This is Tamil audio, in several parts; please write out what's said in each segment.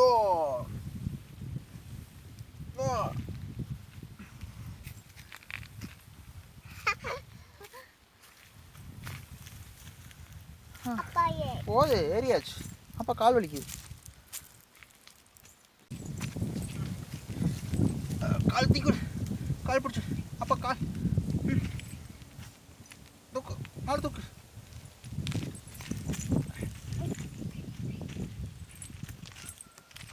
ஓ ஓ அப்பாயே போது ஏறியாச்சு. அப்போ கால் வலிக்குது. கால் தீக்கு கால் பிடிச்சு அப்போ கால். தூக்கு. கால் தூக்கு.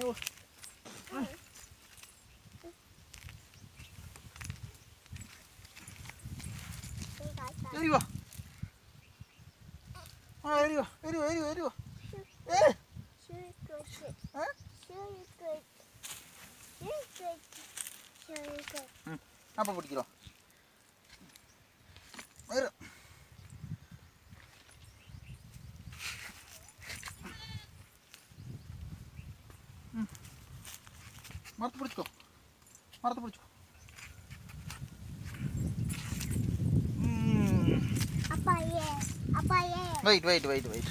Heel. Ah. എരിവോ ആ എരിവോ എരിവോ എരിവോ എരിവോ അപ്പൊ പിടിക്കലോ மரத்தை பிடிச்சிக்கோ. மரத்தை பிடிச்சிக்கோ. Wait wait wait wait